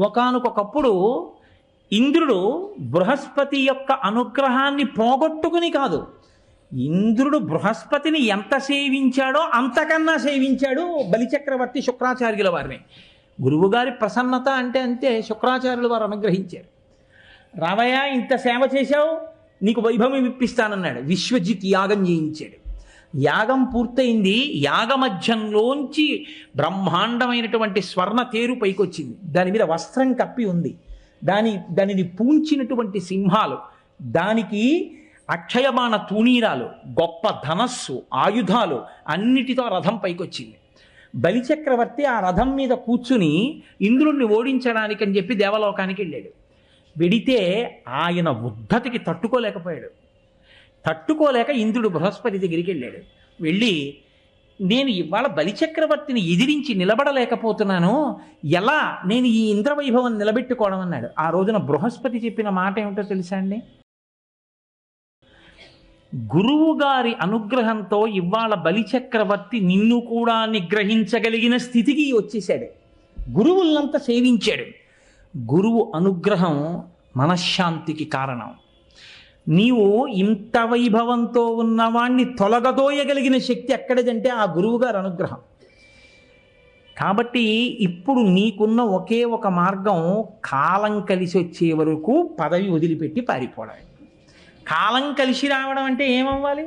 ఒకానొకప్పుడు ఇంద్రుడు బృహస్పతి యొక్క అనుగ్రహాన్ని పోగొట్టుకుని కాదు. ఇంద్రుడు బృహస్పతిని ఎంత సేవించాడో అంతకన్నా సేవించాడు బలిచక్రవర్తి శుక్రాచార్యుల వారిని. గురువుగారి ప్రసన్నత అంటే అంతే శుక్రాచార్యుల వారు అనుగ్రహించారు. రావయ్య ఇంత సేవ చేశావు నీకు వైభవం ఇప్పిస్తానన్నాడు. విశ్వజిత్ యాగం చేయించాడు. యాగం పూర్తయింది యాగమధ్యంలోంచి బ్రహ్మాండమైనటువంటి స్వర్ణ తేరు పైకొచ్చింది. దాని మీద వస్త్రం కప్పి ఉంది. దాని దానిని పూంచినటువంటి సింహాలు దానికి అక్షయమాన తూణీరాలు గొప్ప ధనస్సు ఆయుధాలు అన్నిటితో రథం పైకొచ్చింది. బలిచక్రవర్తి ఆ రథం మీద కూర్చుని ఇంద్రుణ్ణి ఓడించడానికి అని చెప్పి దేవలోకానికి వెళ్ళాడు. వెడితే ఆయన ఉద్ధతికి తట్టుకోలేకపోయాడు. తట్టుకోలేక ఇంద్రుడు బృహస్పతి దగ్గరికి వెళ్ళాడు. వెళ్ళి నేను ఇవాళ బలిచక్రవర్తిని ఎదిరించి నిలబడలేకపోతున్నాను. ఎలా నేను ఈ ఇంద్రవైభవం నిలబెట్టుకోవడం అన్నాడు. ఆ రోజున బృహస్పతి చెప్పిన మాట ఏమిటో తెలుసా అండి? గురువు గారి అనుగ్రహంతో ఇవాళ బలిచక్రవర్తి నిన్ను కూడా నిగ్రహించగలిగిన స్థితికి వచ్చేశాడు. గురువులంతా సేవించాడు. గురువు అనుగ్రహం మనశ్శాంతికి కారణం. నీవు ఇంత వైభవంతో ఉన్నవాణ్ణి తొలగదోయగలిగిన శక్తి ఎక్కడిదంటే ఆ గురువుగారి అనుగ్రహం. కాబట్టి ఇప్పుడు నీకున్న ఒకే ఒక మార్గం కాలం కలిసి వచ్చే వరకు పదవి వదిలిపెట్టి పారిపోవడం కాలం కలిసి రావడం అంటే ఏమవ్వాలి?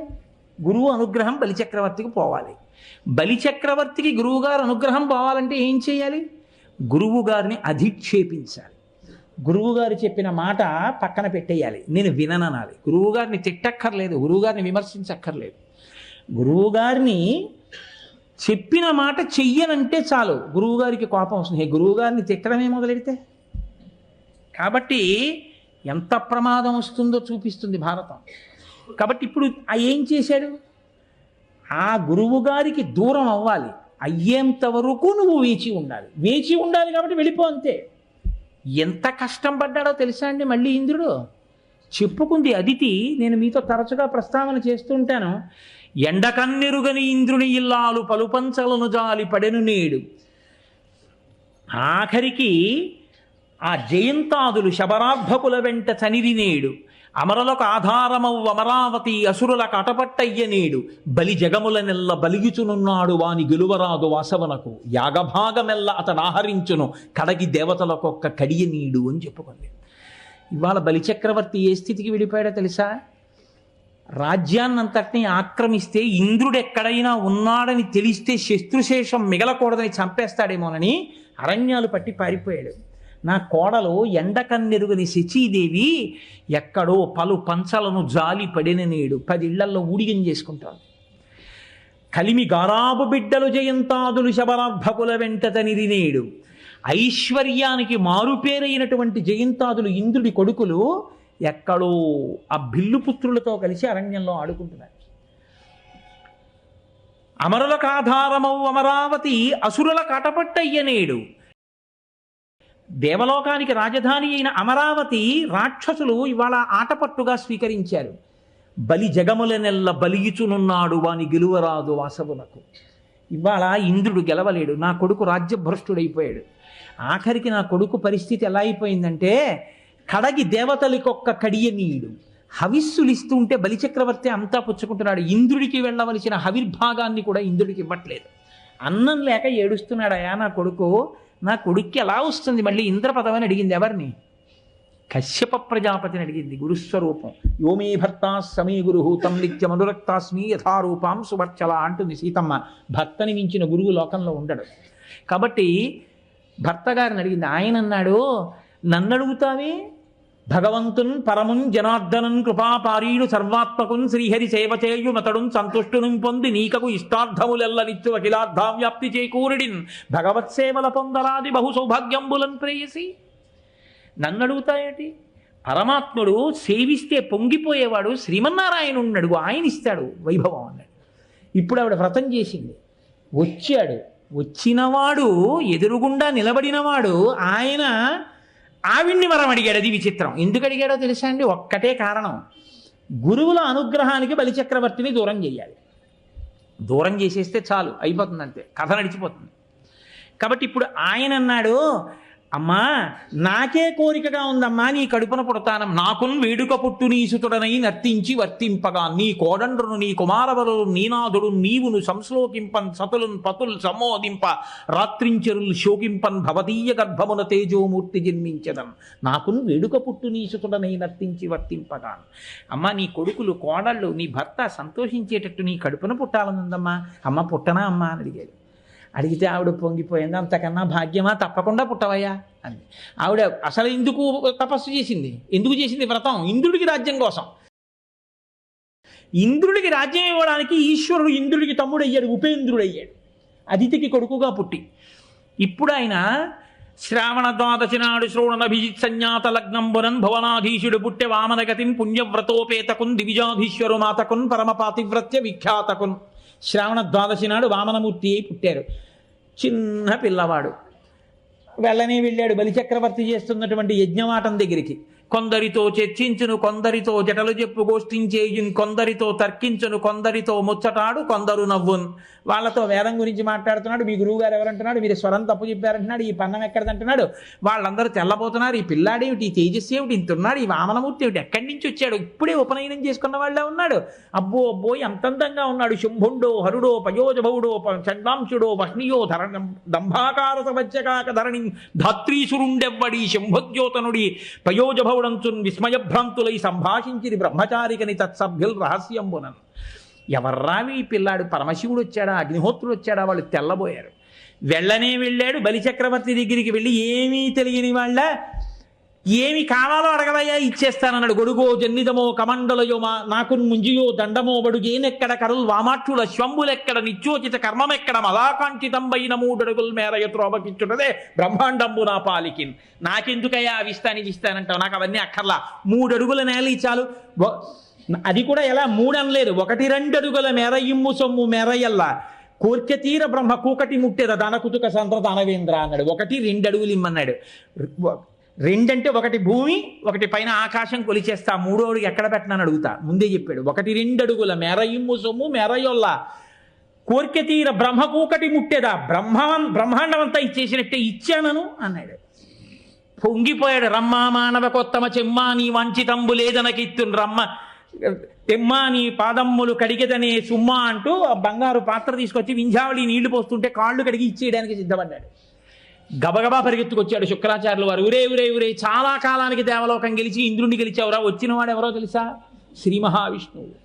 గురువు అనుగ్రహం బలిచక్రవర్తికి పోవాలి. బలిచక్రవర్తికి గురువుగారు అనుగ్రహం పోవాలంటే ఏం చేయాలి? గురువు గారిని అధిక్షేపించాలి. గురువుగారు చెప్పిన మాట పక్కన పెట్టేయాలి. నేను వినననాలి. గురువుగారిని తిట్టక్కర్లేదు గురువుగారిని విమర్శించక్కర్లేదు. గురువుగారిని చెప్పిన మాట చెయ్యనంటే చాలు. గురువుగారికి కోపం వస్తుంది. గురువుగారిని తిట్టడమే మొదలెడితే? కాబట్టి ఎంత ప్రమాదం వస్తుందో చూపిస్తుంది భారతం. కాబట్టి ఇప్పుడు ఆ ఏం చేశాడు? ఆ గురువు గారికి దూరం అవ్వాలి. అయ్యేంత వరకు నువ్వు వేచి ఉండాలి. వేచి ఉండాలి కాబట్టి వెళ్ళిపో అంతే. ఎంత కష్టం పడ్డాడో తెలుసా అండి మళ్ళీ ఇంద్రుడు? చెప్పుకుంది అదితి నేను మీతో తరచుగా ప్రస్తావన చేస్తుంటాను ఎండకన్నెరుగని ఇంద్రుని ఇల్లాలు పలుపంచలను జాలి పడెను నేడు. ఆఖరికి ఆ జయంతాదులు శబరార్భకుల వెంట చనిది నేడు. అమరలకు ఆధారమవు అమరావతి అసురులకు అటపట్టయ్య నీడు. బలి జగముల నెల్ల బలిగిచునున్నాడు వాని గెలువరాదు వాసవనకు. యాగభాగమెల్ల అతను ఆహరించును. కడగి దేవతలకొక్క కడియ నీడు అని చెప్పుకుంది. ఇవాళ బలిచక్రవర్తి ఏ స్థితికి వెళ్ళిపోయాడో తెలుసా? రాజ్యాన్నంతటినీ ఆక్రమిస్తే ఇంద్రుడు ఎక్కడైనా ఉన్నాడని తెలిస్తే శత్రుశేషం మిగలకూడదని చంపేస్తాడేమోనని అరణ్యాలు పట్టి పారిపోయాడు. నా కోడలు ఎండకన్నెరుగని శచీదేవి ఎక్కడో పలు పంచలను జాలి పడిన నేడు పదిళ్ళల్లో ఊడిగం చేసుకుంటాడు కలిమి గారాబు బిడ్డలు జయంతాదులు శబరార్భకుల వెంట నేడు. ఐశ్వర్యానికి మారుపేరైనటువంటి జయంతాదులు ఇంద్రుడి కొడుకులు ఎక్కడో ఆ బిల్లుపుత్రులతో కలిసి అరణ్యంలో ఆడుకుంటున్నారు. అమరులకు ఆధారమవు అమరావతి అసురుల కటపట్టయ్యనేడు దేవలోకానికి రాజధాని అయిన అమరావతి రాక్షసులు ఇవాళ ఆటపట్టుగా స్వీకరించారు. బలి జగముల నెల్ల బలియిచునున్నాడు వాని గెలువరాదు వాసవునకు. ఇవాళ ఇంద్రుడు గెలవలేడు నా కొడుకు రాజ్యభ్రష్టుడైపోయాడు. ఆఖరికి నా కొడుకు పరిస్థితి ఎలా అయిపోయిందంటే కడగి దేవతలకొక్క కడియ నీడు. హవిస్సులు ఇస్తుంటే బలిచక్రవర్తి అంతా పుచ్చుకుంటున్నాడు. ఇంద్రుడికి వెళ్ళవలసిన హవిర్భాగాన్ని కూడా ఇంద్రుడికి ఇవ్వట్లేదు. అన్నం లేక ఏడుస్తున్నాడయా నా కొడుకు. నా కొడుక్కి ఎలా వస్తుంది? మళ్ళీ ఇంద్రపదం అని అడిగింది ఎవరిని? కశ్యప ప్రజాపతిని అడిగింది గురుస్వరూపం. యోమే భర్త సమీ గురు తం నిత్య మధురక్తాస్మి యథారూపాం సువర్చల అంటుంది సీతమ్మ. భర్తని మించిన గురువు లోకంలో ఉండడు. కాబట్టి భర్త గారిని అడిగింది ఆయన అన్నాడు నన్ను అడుగుతావే భగవంతున్ పరమున్ జనార్దనన్ కృపాపారీడు సర్వాత్మకున్ శ్రీహరి సేవ చేయు మతడున్ సంతుష్టును పొంది నీకకు ఇష్టార్థములెల్లనిచ్చు అఖిలార్థావ్యాప్తి చేకూరుడిన్. చేకూరిడిన్ భగవత్ సేవల పొందరాది బహు సౌభాగ్యంబులన్ ప్రేయసి. నన్ను అడుగుతాయేటి పరమాత్ముడు సేవిస్తే పొంగిపోయేవాడు శ్రీమన్నారాయణ ఉన్నాడు ఆయన ఇస్తాడు వైభవం అన్నాడు. ఇప్పుడు ఆవిడ వ్రతం చేసింది. వచ్చాడు. వచ్చినవాడు ఎదురుగుండా నిలబడినవాడు ఆయన ఆవిడ్ని వరం అడిగాడు అది విచిత్రం. ఎందుకు అడిగాడో తెలుసా అండి? ఒక్కటే కారణం. గురువుల అనుగ్రహానికి బలిచక్రవర్తిని దూరం చేయాలి. దూరం చేసేస్తే చాలు అయిపోతుంది అంతే కథ నడిచిపోతుంది. కాబట్టి ఇప్పుడు ఆయన అన్నాడు అమ్మా నాకే కోరికగా ఉందమ్మా నీ కడుపున పుడతానం. నాకున్ వేడుక పుట్టు నీసుతుడనై నర్తించి వర్తింపగా. నీ కోడండ్రును నీ కుమారవరులు నీనాథుడు నీవును సంశ్లోకింపన్ సతులున్ పతుల్ సమోదింప రాత్రించరుల్ శోకింపన్ భవదీయ గర్భమున తేజోమూర్తి జన్మించదం. నాకున్ వేడుక పుట్టు నీసుతుడనై నర్తించి వర్తింపగా. అమ్మా నీ కొడుకులు కోడళ్ళు నీ భర్త సంతోషించేటట్టు నీ కడుపున పుట్టాలనుందమ్మా. అమ్మ పుట్టనా అమ్మా అని అడిగాడు అడిగితే ఆవిడ పొంగిపోయింది అంతకన్నా భాగ్యమా? తప్పకుండా పుట్టవయ్యా అంది. ఆవిడ అసలు ఎందుకు తపస్సు చేసింది? ఎందుకు చేసింది వ్రతం? ఇంద్రుడికి రాజ్యం కోసం. ఇంద్రుడికి రాజ్యం ఇవ్వడానికి ఈశ్వరుడు ఇంద్రుడికి తమ్ముడు అయ్యాడు ఉపేంద్రుడు అయ్యాడు అదితికి కొడుకుగా పుట్టి. ఇప్పుడు ఆయన శ్రావణ ద్వాదశి నాడు శ్రోణనభిజిత్ సన్యాత లగ్నంబునన్ భువనాధీశుడు పుట్టె వామనగతిన్ పుణ్యవ్రతోపేతకున్ దివిజాధీశ్వరు మాతకున్ పరమ పాతివ్రత్య విఖ్యాతకున్. శ్రావణ ద్వాదశి నాడు వామనమూర్తి అయి పుట్టారు. చిన్న పిల్లవాడు. వెళ్ళని వెళ్ళాడు. బలిచక్రవర్తి చేస్తున్నటువంటి యజ్ఞవాటం దగ్గరికి. కొందరితో చర్చించును కొందరితో జటలు చెప్పు గోష్ఠించేయున్ కొందరితో తర్కించును కొందరితో ముచ్చటాడు కొందరు నవ్వున్. వాళ్ళతో వేదం గురించి మాట్లాడుతున్నాడు మీ గురువు గారు ఎవరంటున్నాడు మీరు స్వరం తప్పు చెప్పారంటున్నాడు ఈ పన్నం ఎక్కడదంటున్నాడు. వాళ్ళందరూ తెల్లబోతున్నారు ఈ పిల్లాడేమిటి ఈ తేజస్సు ఏమిటి ఇంతున్నాడు ఈ వామనమూర్తి ఏమిటి ఎక్కడి నుంచి వచ్చాడు? ఇప్పుడే ఉపనయనం చేసుకున్న వాళ్ళే ఉన్నాడు. అబ్బో అబ్బో ఎంతందంగా ఉన్నాడు శుంభుండో హరుడో పయోజభవుడో ప- చండాంశుడో వహ్నియో ధరణం దంభాకార సవచ్చకాక ధరణి ధాత్రీసురుండెవ్వడి శంభోద్యోతనుడి పయోజభవుడంచున్ విస్మయభ్రాంతులై సంభాషించిరి బ్రహ్మచారికని తత్సభ్యుల్ రహస్యంబునన్. ఎవర్రావి ఈ పిల్లాడు పరమశివుడు వచ్చాడా అగ్నిహోత్రుడు వచ్చాడా వాళ్ళు తెల్లబోయారు. వెళ్ళనే వెళ్ళాడు బలిచక్రవర్తి దగ్గరికి వెళ్ళి ఏమీ తెలియని వాళ్ళ ఏమి కావాలో అడగవయ్యా ఇచ్చేస్తానన్నాడు. గొడుగో జన్నిదమో కమండలయో మా నాకు ముంజియో దండమో బడుగేనెక్కడ కరుల్ వామాక్షుల శ్వంబులెక్కడ? నిత్యోచిత కర్మమెక్కడ? మలాకాంక్షితంబైన మూడడుగుల మేర త్రోవకిచ్చుటదే బ్రహ్మాండంబు నా పాలికిన్. నాకెందుకయ్యా అవి ఇస్తాను ఇస్తానంటావు నాకు అవన్నీ అక్కర్లా. మూడడుగుల నేల ఇచ్చాలు అది కూడా ఎలా? మూడనలేదు. ఒకటి రెండు అడుగుల మేర ఇమ్ము సొమ్ము మేరయల్లా. కోర్కె తీర బ్రహ్మ కూకటి ముట్టేద. దానకుతుక సంద్ర దానవేంద్ర అన్నాడు. ఒకటి రెండు అడుగులు ఇమ్మన్నాడు రెండంటే ఒకటి భూమి ఒకటి పైన ఆకాశం కొలిచేస్తా. మూడో అడుగు ఎక్కడ పెట్టనని అడుగుతా. ముందే చెప్పాడు. ఒకటి రెండు అడుగుల మేర సొమ్ము మేరయొల్ల. కోరిక తీర బ్రహ్మ కూకటి ముట్టేదా. బ్రహ్మం బ్రహ్మాండం అంతా ఇచ్చేసినట్టే ఇచ్చానను అన్నాడు. పొంగిపోయాడు. రమ్మా మానవ కొత్తమ చెమ్మా నీ వంచితంబు లేదనకిత్తున్ రమ్మ. తెమ్మా నీ పాదమ్ములు కడిగదనే సుమ్మా అంటూ ఆ బంగారు పాత్ర తీసుకొచ్చి వింజావళి నీళ్ళు పోస్తుంటే కాళ్ళు కడిగి ఇచ్చేయడానికి సిద్ధపడ్డాడు. గబగబా పరిగెత్తుకొచ్చాడు శుక్రాచార్యులు వారు. ఉరే ఉరే ఉరే చాలా కాలానికి దేవలోకం గెలిచి ఇంద్రుణ్ణి గెలిచావురా వచ్చిన వాడు ఎవరో తెలుసా? శ్రీ మహావిష్ణువు.